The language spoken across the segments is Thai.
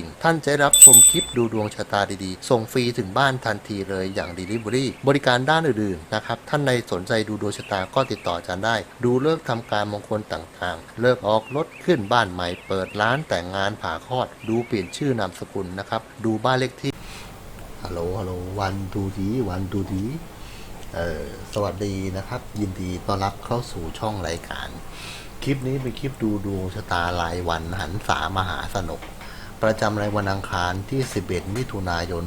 ิ่งท่านจะได้รับชมคลิปดูดวงชะตาดีๆ ส่งฟรีถึงบ้านทันทีเลยอย่าง Delivery บริการด้านอื่นๆนะครับ ท่านในสนใจดูดวงชะตาก็ติดต่ออาจารย์ได้ ดูเลิกษ์ทำการมงคลต่างๆ เลิกออกรถขึ้นบ้านใหม่ เปิดร้านแต่งงานผ่าคลอด ดูเปลี่ยนชื่อนามสกุลนะครับ ดูบ้านเลขที่ ฮัลโหล ฮัลโหล วันดูดี วันดูดีเออสวัสดีนะครับ ยินดีต้อนรับเข้าสู่ช่องรายการ คลิปนี้เป็นคลิปดูดวงชะตารายวันหันษามหาสนุก ประจำรายวันอังคารที่ 11 มิถุนายน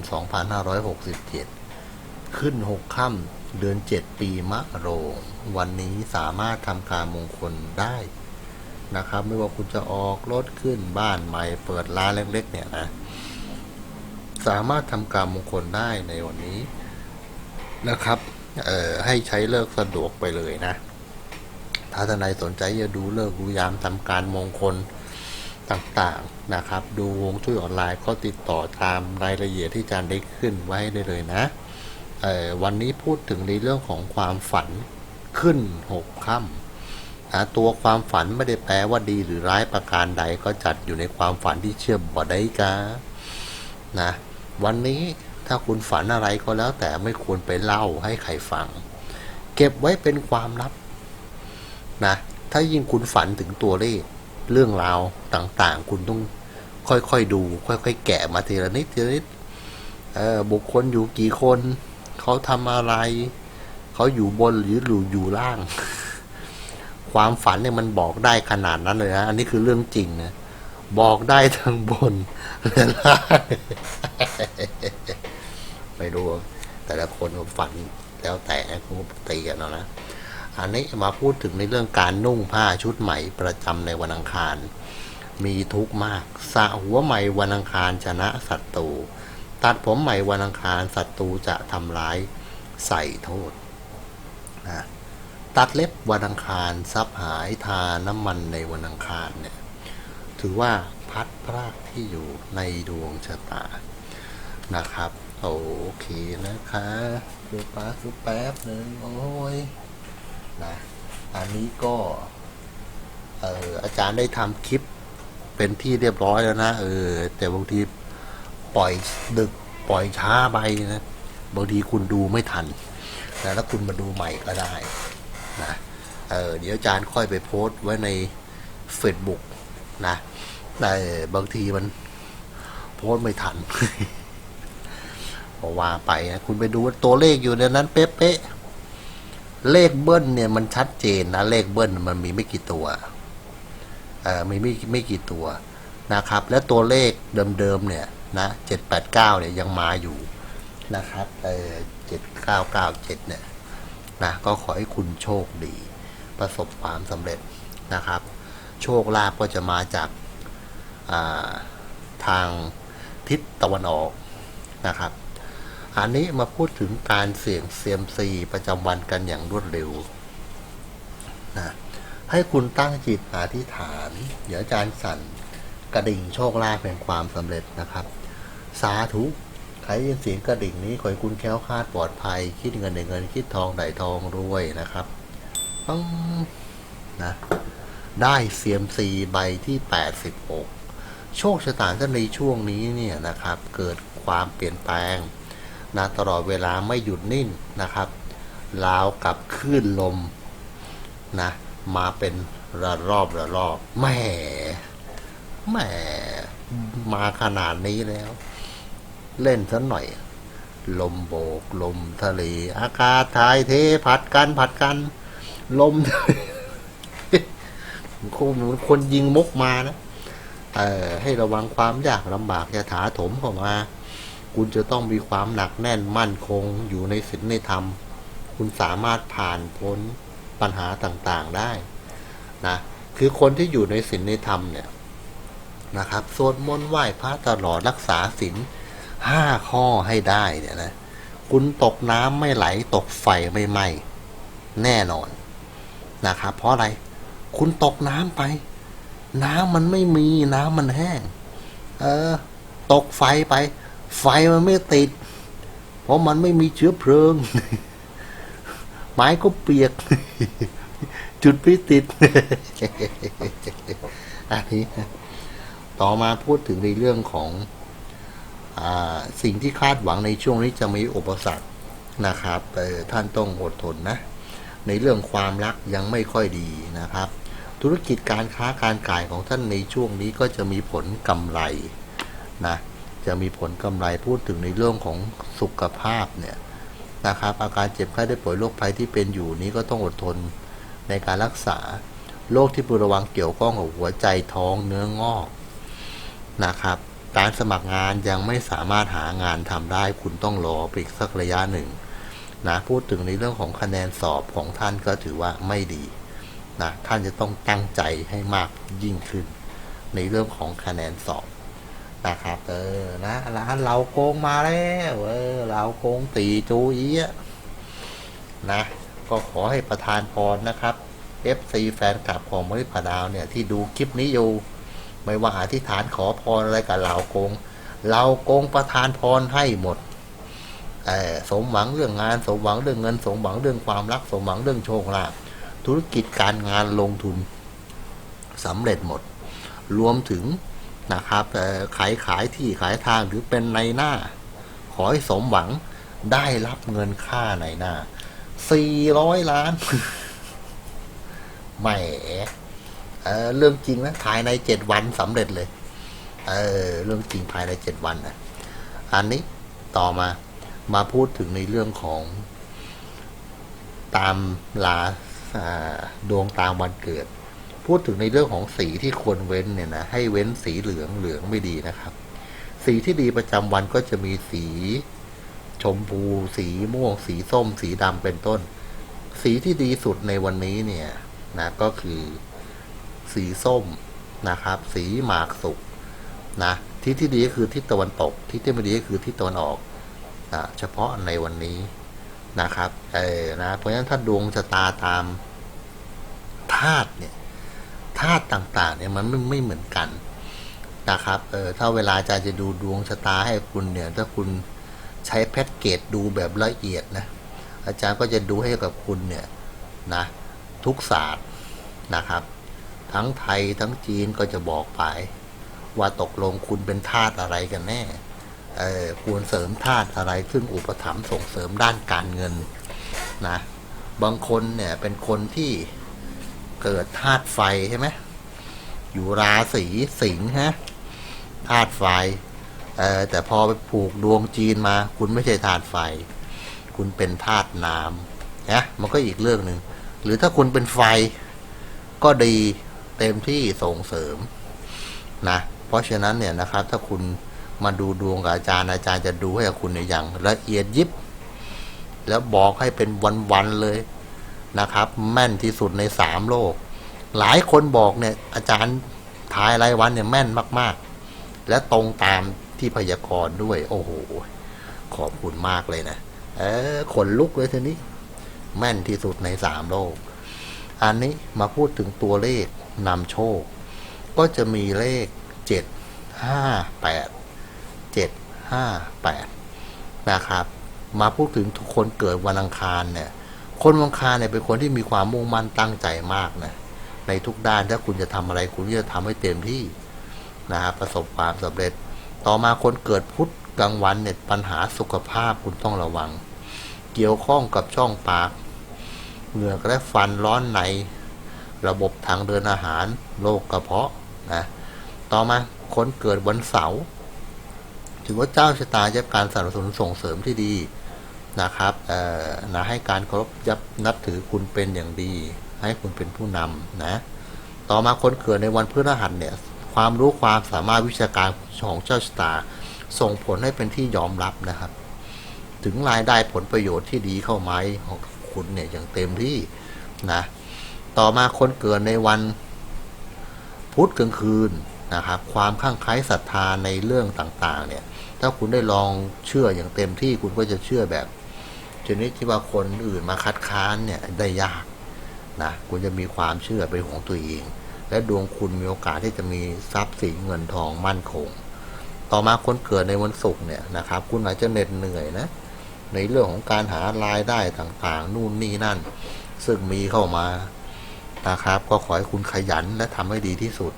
2567 ขึ้น 6 ค่ำเดือน 7 ปีมะโรง วันนี้สามารถทำการมงคลได้นะครับ ไม่ว่าคุณจะออกรถขึ้นบ้านใหม่เปิดร้านเล็กๆ เนี่ยนะ สามารถทำการมงคลได้ในวันนี้นะครับ เอ่อ ให้ใช้เลิกสะดวกไปเลยนะ ถ้าท่านใดสนใจจะดูเลิกดูยามทำการมงคล ต่างๆนะครับ ดูวงช่วยออนไลน์ก็ติดต่อตามรายละเอียดที่อาจารย์ได้ขึ้นไว้ได้เลยนะวันนี้พูดถึงในเรื่องของความฝันขึ้นหกค่ำนะตัวความฝันไม่ได้แปลว่าดีหรือร้ายประการใดก็จัดอยู่ในความฝันที่เชื่อมบ่ได้กานะวันนี้ถ้าคุณฝันอะไรก็แล้วแต่ไม่ควรไปเล่าให้ใครฟัง เก็บไว้เป็นความลับนะถ้ายิ่งคุณฝันถึงตัวเลข เรื่องราวต่างๆ คุณต้องค่อยๆดู ค่อยๆแกะมาทีละนิดทีละนิดบุคคลอยู่กี่คน เขาทำอะไร เขาอยู่บนหรืออยู่อยู่ล่าง ความฝันเนี่ยมันบอกได้ขนาดนั้นเลยนะอันนี้คือเรื่องจริงนะบอกได้ทั้งบนและล่างไม่รู้แต่ละคนฝันแล้วแต่กูตีกันเอานะ อันนี้มาพูดถึงในเรื่องการนุ่งผ้าชุดใหม่ประจำในวันอังคาร มีทุกข์มากสะหัวใหม่วันอังคารชนะศัตรูตัดผมใหม่วันอังคารศัตรูจะทำร้ายใส่โทษนะตัดเล็บวันอังคารซับหายทาน้ำมันในวันอังคารเนี่ยถือว่าพัดพรากที่อยู่ในดวงชะตานะครับ โอเคนะคะดูป้าสุแป๊บหนึ่งโอ้ย นะ อันนี้ก็เอออาจารย์ได้ทำคลิปเป็นที่เรียบร้อยแล้วนะเออแต่บางทีปล่อยดึกปล่อยช้าไปนะบางทีคุณดูไม่ทันนะแล้วคุณมาดูใหม่ก็ได้นะเออเดี๋ยวอาจารย์ค่อยไปโพสต์ไว้ใน Facebook นะแต่บางทีมันโพสต์ไม่ทันพอว่าไปนะคุณไปดูว่าตัวเลขอยู่ในนั้นเป๊ะๆ เลขเบิ้ลเนี่ยมันชัดเจนนะ เลขเบิ้ลมันมีไม่กี่ตัวเออมีไม่ไม่กี่ตัวนะครับ และตัวเลขเดิมๆเนี่ยนะเจ็ดแปดเก้าเนี่ยยังมาอยู่นะครับเออเจ็ดเก้าเก้าเจ็ดเนี่ยนะก็ขอให้คุณโชคดี ประสบความสำเร็จนะครับ โชคลาภก็จะมาจากอ่าทางทิศตะวันออกนะครับ อันนี้มาพูดถึงการเสี่ยงเซียมซีประจำวันกันอย่างรวดเร็วนะให้คุณตั้งจิตอธิษฐาน เดี๋ยวอาจารย์สั่นกระดิ่งโชคลาภแห่งความสำเร็จนะครับ สาธุใครยินเสียงกระดิ่งนี้ขอให้คุณแค้วคาดปลอดภัย คิดเงินได้เงิน คิดทองได้ทองรวยนะครับปังนะได้เซียมซีใบที่ 86 โชคชะตาท่านในช่วงนี้เนี่ยนะครับ เกิดความเปลี่ยนแปลง นะตลอดเวลาไม่หยุดนิ่งนะครับราวกับคลื่นลมนะมาเป็นระรอบระรอบแหม่แหม่มาขนาดนี้แล้ว เล่นสักหน่อย ลมโบก ลมทะเล อากาศถ่ายเทผัดกันผัดกัน ลมคนเหมือนคนยิงมุกมานะเอ่อให้ระวังความยากลำบากจะถาถมเข้ามา คุณจะต้องมีความหนักแน่นมั่นคงอยู่ในศีลในธรรม คุณสามารถผ่านพ้นปัญหาต่างๆได้นะคือคนที่อยู่ในศีลในธรรมเนี่ยนะครับสวดมนต์ไหว้พระตลอดรักษาศีลห้าข้อให้ได้เนี่ยนะคุณตกน้ำไม่ไหลตกไฟไม่ไหม้แน่นอนนะครับเพราะอะไรคุณตกน้ำไป น้ำมันไม่มีน้ำมันแห้ง เออ ตกไฟไป ไฟมันไม่ติด เพราะมันไม่มีเชื้อเพลิง ไม้ก็เปียก จุดไม่ติด อันนี้ ต่อมาพูดถึงในเรื่องของอสิ่งที่คาดหวังในช่วงนี้จะมีอุปสรรคนะครับเอ่ท่านต้องอดทนนะ ในเรื่องความรักยังไม่ค่อยดีนะครับ ธุรกิจการค้าการขายของท่านในช่วงนี้ก็จะมีผลกำไรนะ จะมีผลกำไรพูดถึงในเรื่องของสุขภาพเนี่ยนะครับอาการเจ็บไข้ได้ป่วยโรคภัยที่เป็นอยู่นี้ก็ต้องอดทนในการรักษาโรคที่พึงระวังเกี่ยวข้องกับหัวใจท้องเนื้องอกนะครับ การสมัครงานยังไม่สามารถหางานทำได้คุณต้องรอไปอีกสักระยะหนึ่งนะพูดถึงในเรื่องของคะแนนสอบของท่านก็ถือว่าไม่ดีนะท่านจะต้องตั้งใจให้มากยิ่งขึ้น ในเรื่องของคะแนนสอบ นะครับเออนะร้านเราโกงมาแล้วเออเราโกงตีจูอีอะนะ ก็ขอให้ประทานพรนะครับ FC แฟนคลับของมริพดาวเนี่ยที่ดูคลิปนี้อยู่ ไม่ว่าอธิษฐานขอพรอะไรกับเหล่าโกงเหล่าโกงประทานพรให้หมดเออสมหวังเรื่องงานสมหวังเรื่องเงินสมหวังเรื่องความรักสมหวังเรื่องโชคลาภธุรกิจการงานลงทุนสำเร็จหมด รวมถึง นะครับเอ่ขายขายที่ขายทางหรือเป็นในหน้า ขอให้สมหวังได้รับเงินค่าในหน้าสี่ร้อยล้านแหมเออเรื่องจริงนะภายในเจ็ดวันสำเร็จเลย เออเรื่องจริงภายในเจ็ดวันนะอันนี้ต่อมามาพูดถึงในเรื่องของ ตามลาดวงตามวันเกิด พูดถึงในเรื่องของสีที่ควรเว้นเนี่ยนะให้เว้นสีเหลืองเหลืองไม่ดีนะครับ สีที่ดีประจำวันก็จะมีสีชมพู สีม่วง สีส้ม สีดำเป็นต้น สีที่ดีสุดในวันนี้เนี่ยนะก็คือสีส้มนะครับ สีหมากสุกนะทิศที่ดีก็คือทิศตะวันตกทิศที่ไม่ดีก็คือทิศตะวันออกนะเฉพาะในวันนี้นะครับเออนะเพราะฉะนั้นถ้าดวงชะตาตามธาตุเนี่ย ธาตุต่างๆเนี่ยมันไม่ไม่เหมือนกันนะครับเออถ้าเวลาอาจารย์จะดูดวงชะตาให้คุณเนี่ยถ้าคุณใช้แพ็กเกจดูแบบละเอียดนะอาจารย์ก็จะดูให้กับคุณเนี่ยนะทุกศาสตร์นะครับ ทั้งไทยทั้งจีนก็จะบอกไป ว่าตกลงคุณเป็นธาตุอะไรกันแน่เออควรเสริมธาตุอะไรซึ่งอุปถัมภ์ส่งเสริมด้านการเงินนะบางคนเนี่ยเป็นคนที่ เกิดธาตุไฟใช่ไหมอยู่ราศีสิงห์ฮะธาตุไฟเออแต่พอไปผูกดวงจีนมา คุณไม่ใช่ธาตุไฟ คุณเป็นธาตุน้ำนะมันก็อีกเรื่องหนึ่งหรือถ้าคุณเป็นไฟก็ดีเต็มที่ส่งเสริมนะเพราะฉะนั้นเนี่ยนะครับ ถ้าคุณมาดูดวงกับอาจารย์อาจารย์จะดูให้คุณในอย่างละเอียดยิบ แล้วบอกให้เป็นวันๆเลย นะครับ แม่นที่สุดในสามโลก หลายคนบอกเนี่ยอาจารย์ทายรายวันเนี่ยแม่นมากๆ และตรงตามที่พยากรณ์ด้วย โอ้โห ขอบคุณมากเลยนะ เออขนลุกเลยทีนี้ แม่นที่สุดในสามโลก อันนี้มาพูดถึงตัวเลขนำโชค ก็จะมีเลขเจ็ดห้าแปดเจ็ดห้าแปดนะครับ มาพูดถึงทุกคนเกิดวันอังคารเนี่ย คนวันอังคารเนี่ยเป็นคนที่มีความมุ่งมั่นตั้งใจมากนะในทุกด้านถ้าคุณจะทำอะไรคุณก็จะทำให้เต็มที่นะครับประสบความสำเร็จ ต่อมาคนเกิดพุธกลางวันเนี่ยปัญหาสุขภาพคุณต้องระวัง เกี่ยวข้องกับช่องปาก เหงือกและฟันร้อนใน ระบบทางเดินอาหารโรคกระเพาะนะต่อมาคนเกิดวันเสาร์ถือว่าเจ้าชะตาจะการสนับสนุนส่งเสริมที่ดี นะครับนะให้การเคารพยับนับถือคุณเป็นอย่างดี ให้คุณเป็นผู้นำนะ ต่อมาคนเกิดในวันพฤหัสเนี่ยความรู้ความสามารถวิชาการของเจ้าชะตา ส่งผลให้เป็นที่ยอมรับนะครับ ถึงรายได้ผลประโยชน์ที่ดีเข้ามาของคุณเนี่ยอย่างเต็มที่นะ ต่อมาคนเกิดในวันพุธกลางคืนนะครับ ความข้างไคล้ศรัทธาในเรื่องต่างๆเนี่ยถ้าคุณได้ลองเชื่ออย่างเต็มที่คุณก็จะเชื่อแบบ ชนิดที่ว่าคนอื่นมาคัดค้านเนี่ยได้ยากนะคุณจะมีความเชื่อเป็นของตัวเอง และดวงคุณมีโอกาสที่จะมีทรัพย์สินเงินทองมั่นคง ต่อมาคนเกิดในวันศุกร์เนี่ยนะครับ คุณอาจจะเหน็ดเหนื่อยนะในเรื่องของการหารายได้ต่างๆ นู่นนี่นั่น ซึ่งมีเข้ามานะครับ ก็ขอให้คุณขยันและทำให้ดีที่สุด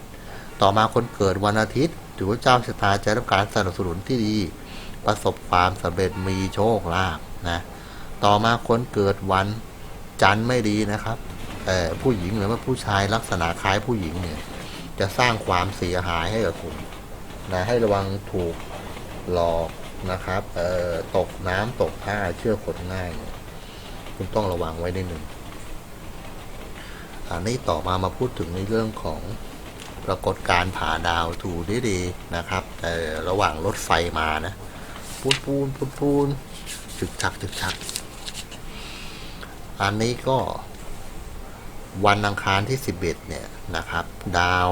ต่อมาคนเกิดวันอาทิตย์ถือว่าเจ้าชะตาจะได้รับการสนับสนุนที่ดี ประสบความสำเร็จมีโชคลาภนะ ต่อมาคนเกิดวันจันทร์ไม่ดีนะครับผู้หญิงหรือว่าผู้ชายลักษณะคล้ายผู้หญิงเนี่ยจะสร้างความเสียหายให้กับคุณนะให้ระวังถูกหลอกนะครับตกน้ำตกท่าเชื่อคนง่าย คุณต้องระวังไว้นิดหนึ่งอันนี้ต่อมามาพูดถึงในเรื่องของปรากฏการณ์ผ่าดาวถูดีดีนะครับแต่ระหว่างรถไฟมานะปูนปูนปูนปูนจึกชักจึกชัก อันนี้ก็วันอังคารที่ 11 เนี่ยนะครับ ดาว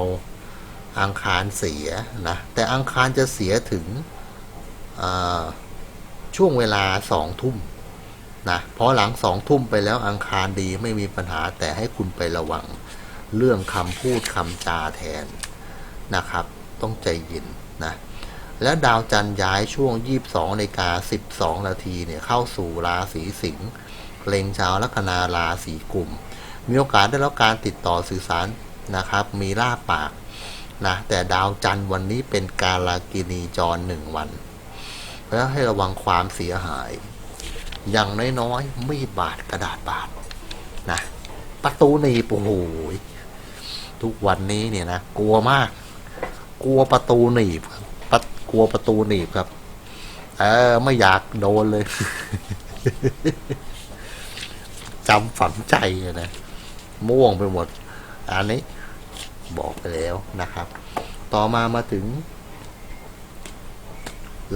อังคารเสียนะ แต่อังคารจะเสียถึงช่วงเวลาสองทุ่มนะเพราะหลังสองทุ่มไปแล้วอังคารดีไม่มีปัญหาแต่ให้คุณไประวังเรื่องคำพูดคำจาแทนนะครับ ต้องใจเย็นนะ และดาวจันทร์ย้ายช่วง 22นาฬิกา12 นาทีเนี่ยเข้าสู่ราศีสิงห์ เล็งชาวลัคนาราศีกลุ่ม มีโอกาสได้รับการติดต่อสื่อสารนะครับ มีลาบปากนะแต่ดาวจันทร์วันนี้เป็นกาลากินีจรหนึ่งวัน เพราะให้ระวังความเสียหาย อย่างน้อยๆไม่บาดกระดาษบาดนะประตูหนีบโอ้โหทุกวันนี้เนี่ยนะกลัวมาก กลัวประตูหนีบครับปะกลัวประตูหนีบครับ เออไม่อยากโดนเลย จำฝังใจเลยนะม่วงไปหมด อันนี้บอกไปแล้วนะครับ ต่อมามาถึง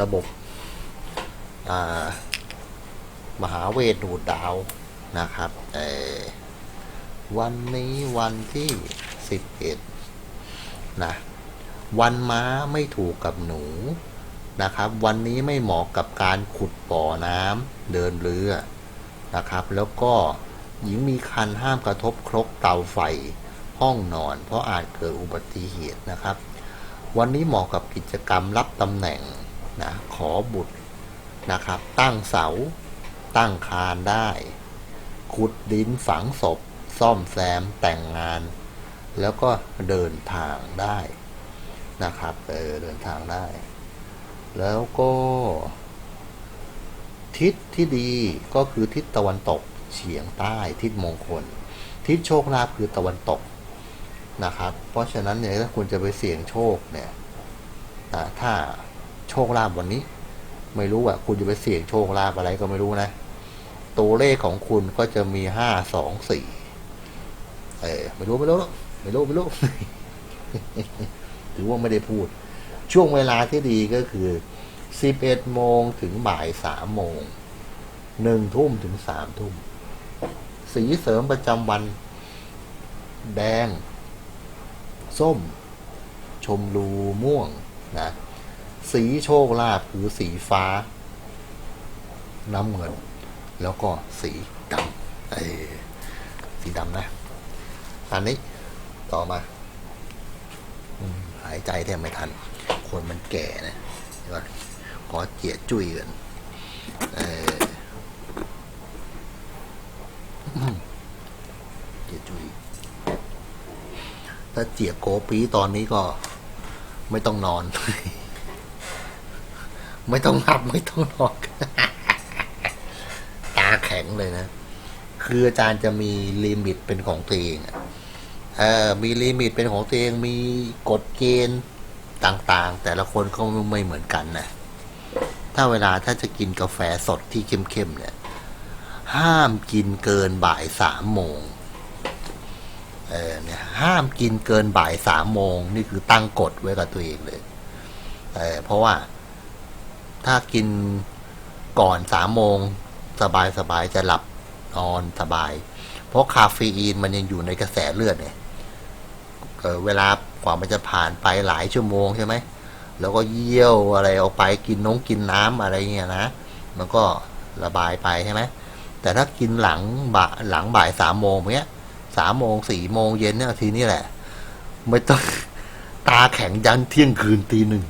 ระบบมหาเวทดูดดาวนะครับวันนี้วันที่สิบเอ็ดนะวันม้าไม่ถูกกับหนูนะครับ วันนี้ไม่เหมาะกับการขุดบ่อน้ำเดินเรือ นะครับ แล้วก็หญิงมีคันห้ามกระทบครกเตาไฟ ห้องนอน เพราะอาจเกิดอุบัติเหตุนะครับ วันนี้เหมาะกับกิจกรรมรับตำแหน่งนะขอบุตรนะครับ ตั้งเสา ตั้งคานได้ ขุดดินฝังศพ ซ่อมแซมแต่งงาน แล้วก็เดินทางได้นะครับเออเดินทางได้ แล้วก็ ทิศที่ดีก็คือทิศตะวันตกเฉียงใต้ทิศมงคล ทิศโชคลาภคือตะวันตกนะครับ เพราะฉะนั้นเนี่ยถ้าคุณจะไปเสี่ยงโชคเนี่ยถ้าโชคลาภวันนี้ ไม่รู้ว่าคุณจะไปเสี่ยงโชคลาภอะไรก็ไม่รู้นะ ตัวเลขของคุณก็จะมีห้าสองสี่เออไม่รู้ไม่รู้ไม่รู้ไม่รู้ถือว่าไม่ได้พูด ช่วงเวลาที่ดีก็คือ สิบเอ็ดโมงถึงบ่ายสามโมงหนึ่งทุ่มถึงสามทุ่ม สีเสริมประจำวัน แดง ส้ม ชมรูม่วงนะสีโชคลาภคือสีฟ้า น้ำเงิน แล้วก็สีดำเออสีดำนะ อันนี้ต่อมาหายใจแทบไม่ทัน คนมันแก่นะเดี๋ยวก่อน ขอเจียจุยกันเออเจียจุยถ้าเจียโกปีตอนนี้ก็ ไม่ต้องนอน ไม่ต้องหลับไม่ต้องนอนตาแข็งเลยนะ คืออาจารย์จะมีลิมิตเป็นของตัวเองเออมีลิมิตเป็นของตัวเองมีกฎเกณฑ์ต่างๆ แต่ละคนก็ไม่เหมือนกันนะ ถ้าเวลาถ้าจะกินกาแฟสดที่เข้มๆเนี่ย ห้ามกินเกินบ่ายสามโมงเออเนี่ยห้ามกินเกินบ่ายสามโมงนี่คือตั้งกฎไว้กับตัวเองเลยเออเพราะว่าถ้ากินก่อนสามโมงสบายสบายๆจะหลับนอนสบาย เพราะคาเฟอีนมันยังอยู่ในกระแสเลือดเนี่ยเออเวลากว่ามันจะผ่านไปหลายชั่วโมงใช่ไหม แล้วก็เยี่ยวอะไรออกไปกินน้องกินน้ำอะไรเงี้ยนะ มันก็ระบายไปใช่ไหมแต่ถ้ากินหลังบ่าหลังบ่ายสามโมงเนี้ยสามโมงสี่โมงเย็นเนี่ยทีนี้แหละ ไม่ต้องตาแข็งยันเที่ยงคืนตีหนึ่ง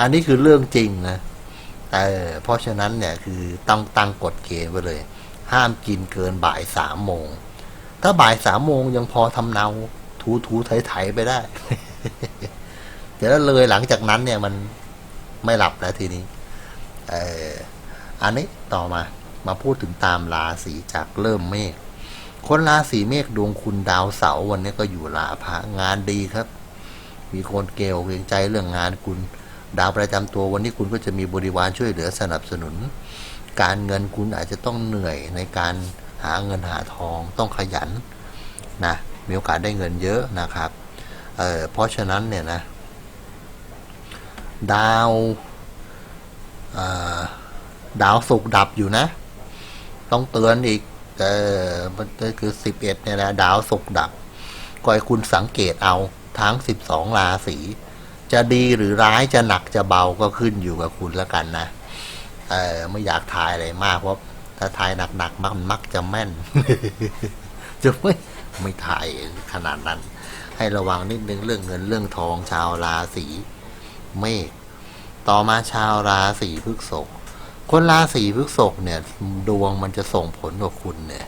อันนี้คือเรื่องจริงนะเออเพราะฉะนั้นเนี่ยคือต้องตั้งกฎเกณฑ์ไว้เลย ห้ามกินเกินบ่ายสามโมง ถ้าบ่ายสามโมงยังพอทำเนา ถูถูไถไถไปได้ เดี๋ยวเลยหลังจากนั้นเนี่ยมันไม่หลับแล้วทีนี้เอออันนี้ต่อมามาพูดถึงตามราศีจากเริ่มเมฆคนราศีเมฆดวงคุณดาวเสาร์วันนี้ก็อยู่ลาภะงานดีครับ มีคนเกลียวเกรงใจเรื่องงานคุณ ดาวประจำตัววันนี้คุณก็จะมีบริวารช่วยเหลือสนับสนุน การเงินคุณอาจจะต้องเหนื่อยในการหาเงินหาทองต้องขยันนะมีโอกาสได้เงินเยอะนะครับเออเพราะฉะนั้นเนี่ยนะ ดาวดาวศุกร์ดับอยู่นะ ต้องเตือนอีก เออมันคือสิบเอ็ดเนี่ยนะ ดาวศุกร์ดับก็ให้คุณสังเกตเอาทั้งสิบสองราศีจะดีหรือร้ายจะหนักจะเบาก็ขึ้นอยู่กับคุณแล้วกันนะ เออไม่อยากทายอะไรมากเพราะถ้าทายหนักๆมันมักจะแม่น จะไม่ไม่ทายขนาดนั้น ให้ระวังนิดนึงเรื่องเงินเรื่องทองชาวราศี เมษต่อมาชาวราศีพฤษภคนราศีพฤษภเนี่ย ดวงมันจะส่งผลกับคุณเนี่ย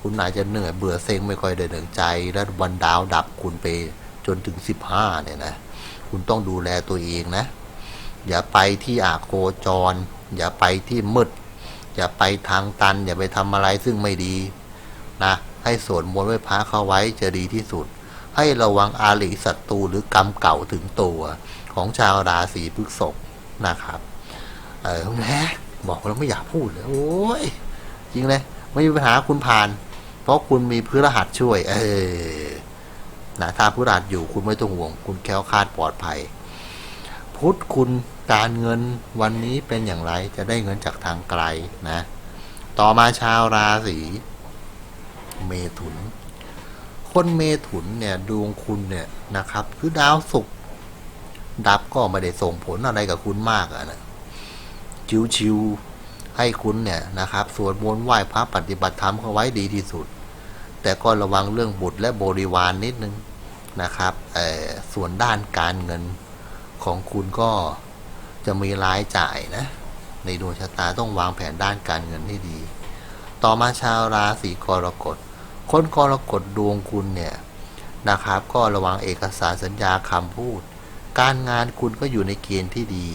คุณอาจจะเหนื่อยเบื่อเซ็งไม่ค่อยได้ดังใจ แล้ววันดาวดับคุณไปจนถึงสิบห้าเนี่ยนะคุณต้องดูแลตัวเองนะ อย่าไปที่อาโคจร อย่าไปที่มืด อย่าไปทางตัน อย่าไปทำอะไรซึ่งไม่ดีนะให้สวดมนต์ไว้พระเข้าไว้จะดีที่สุด ให้ระวังอาริศัตรูหรือกรรมเก่าถึงตัว ของชาวราศีพฤษภนะครับ เออแหมบอกแล้วไม่อยากพูดเลยโอ้ยจริงเลยไม่มีปัญหาคุณผ่าน เพราะคุณมีพฤหัสช่วย เออนะถ้าพฤหัสอยู่คุณไม่ต้องห่วง คุณแค้วคาดปลอดภัย พุธคุณการเงินวันนี้เป็นอย่างไรจะได้เงินจากทางไกลนะ ต่อมาชาวราศีเมถุน คนเมถุนเนี่ยดวงคุณเนี่ยนะครับ คือดาวศุกร์ ดับก็ไม่ได้ส่งผลอะไรกับคุณมากอะนะชิวๆให้คุณเนี่ยนะครับสวดมนต์ไหว้พระปฏิบัติธรรมเขาไว้ดีที่สุด แต่ก็ระวังเรื่องบุตรและบริวารนนิดนึงนะครับส่วนด้านการเงินของคุณก็จะมีรายจ่ายนะ ในดวงชะตาต้องวางแผนด้านการเงินให้ดี ต่อมาชาวราศีกรกฎ คนกรกฎดวงคุณเนี่ยนะครับ ก็ระวังเอกสารสัญญาคำพูด การงานคุณก็อยู่ในเกณฑ์ที่ดี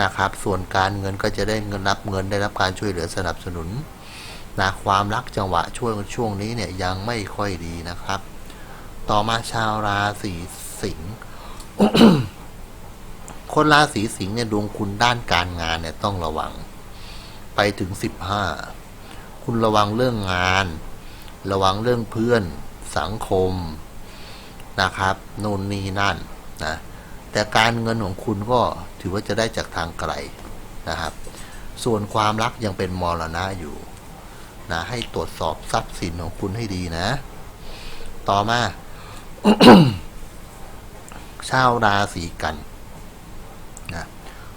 นะครับ ส่วนการเงินก็จะได้เงินรับเงินได้รับการช่วยเหลือสนับสนุนนะความรักจังหวะช่วงช่วงนี้เนี่ยยังไม่ค่อยดีนะครับ ต่อมาชาวราศีสิงห์คนราศีสิงห์เนี่ยดวงคุณด้านการงานเนี่ยต้องระวัง ไปถึงสิบห้าคุณระวังเรื่องงาน ระวังเรื่องเพื่อน สังคมนะครับนู่นนี่นั่นนะ แต่การเงินของคุณก็ถือว่าจะได้จากทางไกลนะครับ ส่วนความรักยังเป็นมรณะอยู่นะให้ตรวจสอบทรัพย์สินของคุณให้ดีนะ ต่อมาชาวราศีกันนะ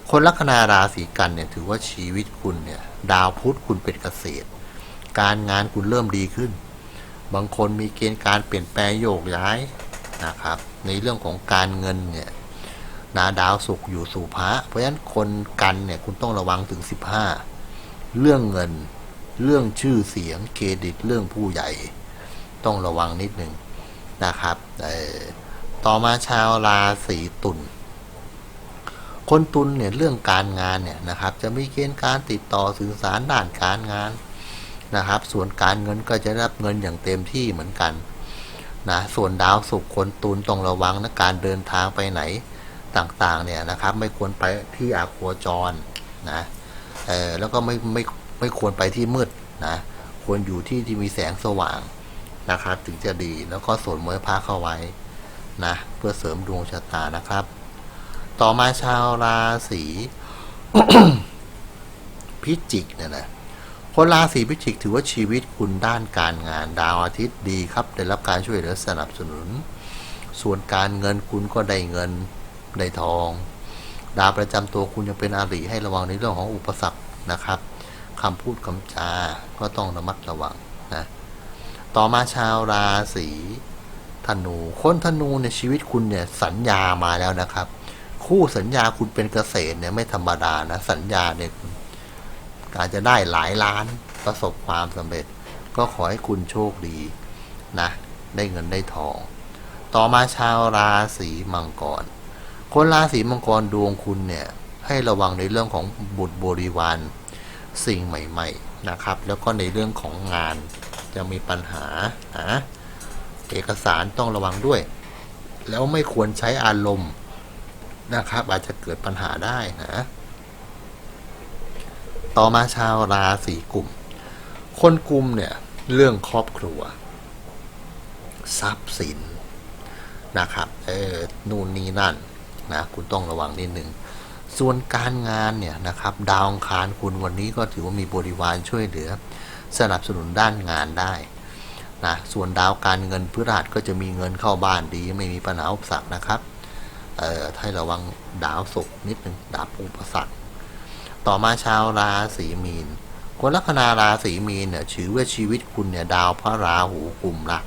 คนลัคนาราศีกันเนี่ยถือว่าชีวิตคุณเนี่ย ดาวพุธคุณเป็นเกษตร การงานคุณเริ่มดีขึ้น บางคนมีเกณฑ์การเปลี่ยนแปลงโยกย้ายนะครับ ในเรื่องของการเงินเนี่ย นาดาวสุกอยู่สู่พระ เพราะฉะนั้นคนกันเนี่ยคุณต้องระวังถึง 15 เรื่องเงิน เรื่องชื่อเสียงเครดิตเรื่องผู้ใหญ่ ต้องระวังนิดนึงนะครับต่อมาชาวราศีตุลคนตุลเนี่ยเรื่องการงานเนี่ยนะครับ จะมีเกณฑ์การติดต่อสื่อสารด้านการงานนะครับ ส่วนการเงินก็จะรับเงินอย่างเต็มที่เหมือนกันนะส่วนดาวศุกคนตุลต้องระวังนะการเดินทางไปไหน ต่างๆเนี่ยนะครับ ไม่ควรไปที่อาโคจรนะเออแล้วก็ไม่ไม่ไม่ควรไปที่มืดนะควรอยู่ที่ที่มีแสงสว่างนะครับ ถึงจะดีแล้วก็สวดมนต์พระเข้าไว้นะเพื่อเสริมดวงชะตานะครับ ต่อมาชาวราศีพิจิกเนี่ยนะคนราศีพิจิกถือว่าชีวิตคุณด้านการงานดาวอาทิตย์ดีครับ ได้รับการช่วยเหลือสนับสนุน ส่วนการเงินคุณก็ได้เงิน ได้ทอง ดาวประจำตัวคุณยังเป็นอาริให้ระวังในเรื่องของอุปสรรคนะครับคำพูดคำจาก็ต้องระมัดระวังนะต่อมาชาวราศีธนูคนธนูในชีวิตคุณเนี่ยสัญญามาแล้วนะครับ คู่สัญญาคุณเป็นเกษตรเนี่ยไม่ธรรมดานะสัญญาเนี่ยการจะได้หลายล้านประสบความสำเร็จ ก็ขอให้คุณโชคดีนะได้เงินได้ทอง ต่อมาชาวราศีมังกร คนราศีมังกรดวงคุณเนี่ย ให้ระวังในเรื่องของบุตรบริวารสิ่งใหม่ ๆนะครับ แล้วก็ในเรื่องของงานจะมีปัญหานะเอกสารต้องระวังด้วย แล้วไม่ควรใช้อารมณ์นะครับ อาจจะเกิดปัญหาได้นะ ต่อมาชาวราศีกลุ่ม คนกลุ่มเนี่ยเรื่องครอบครัว ทรัพย์สินนะครับ เออนู่นนี่นั่น นะคุณต้องระวังนิดหนึ่งส่วนการงานเนี่ยนะครับดาวองคารคุณวันนี้ก็ถือว่ามีบริวารช่วยเหลือ สนับสนุนด้านงานได้นะส่วนดาวการเงินพฤหัสก็จะมีเงินเข้าบ้านดีไม่มีปัญหาอุปสรรคนะครับเอ่อให้ระวังดาวศุกร์นิดนึงดาวอุปสรรค ต่อมาชาวราศีมีนคนลัคนาราศีมีนเนี่ยถือว่าชีวิตคุณเนี่ยดาวพระราหูกลุ่มหลัก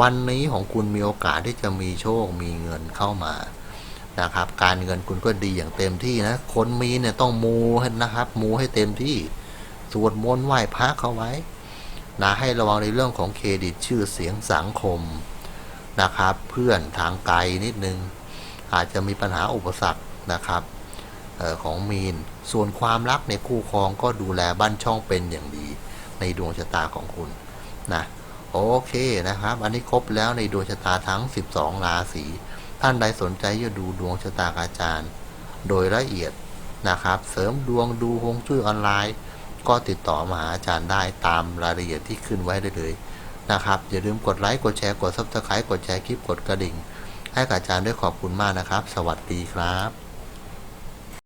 วันนี้ของคุณมีโอกาสที่จะมีโชคมีเงินเข้ามา นะครับ การเงินคุณก็ดีอย่างเต็มที่นะ คนมีเนี่ยต้องมูให้นะครับ มูให้เต็มที่สวดมนต์ไหว้พระเข้าไว้นะให้ระวังในเรื่องของเครดิตชื่อเสียงสังคมนะครับ เพื่อนทางไกลนิดนึง อาจจะมีปัญหาอุปสรรคนะครับออของมีน ส่วนความรักในคู่ครองก็ดูแลบ้านช่องเป็นอย่างดี ในดวงชะตาของคุณนะโอเคนะครับ อันนี้ครบแล้วในดวงชะตาทั้ง 12 ราศี ท่านใดสนใจจะดูดวงชะตาอาจารย์ โดยละเอียดนะครับ เสริมดวงดูฮวงจุ้ยออนไลน์ ก็ติดต่อมาหาอาจารย์ได้ตามรายละเอียดที่ขึ้นไว้ได้เลยนะครับ อย่าลืมกดไลค์กดแชร์กดซับสไครต์กดแชร์คลิปกดกระดิ่ง ให้กับอาจารย์ด้วยขอบคุณมากนะครับ สวัสดีครับ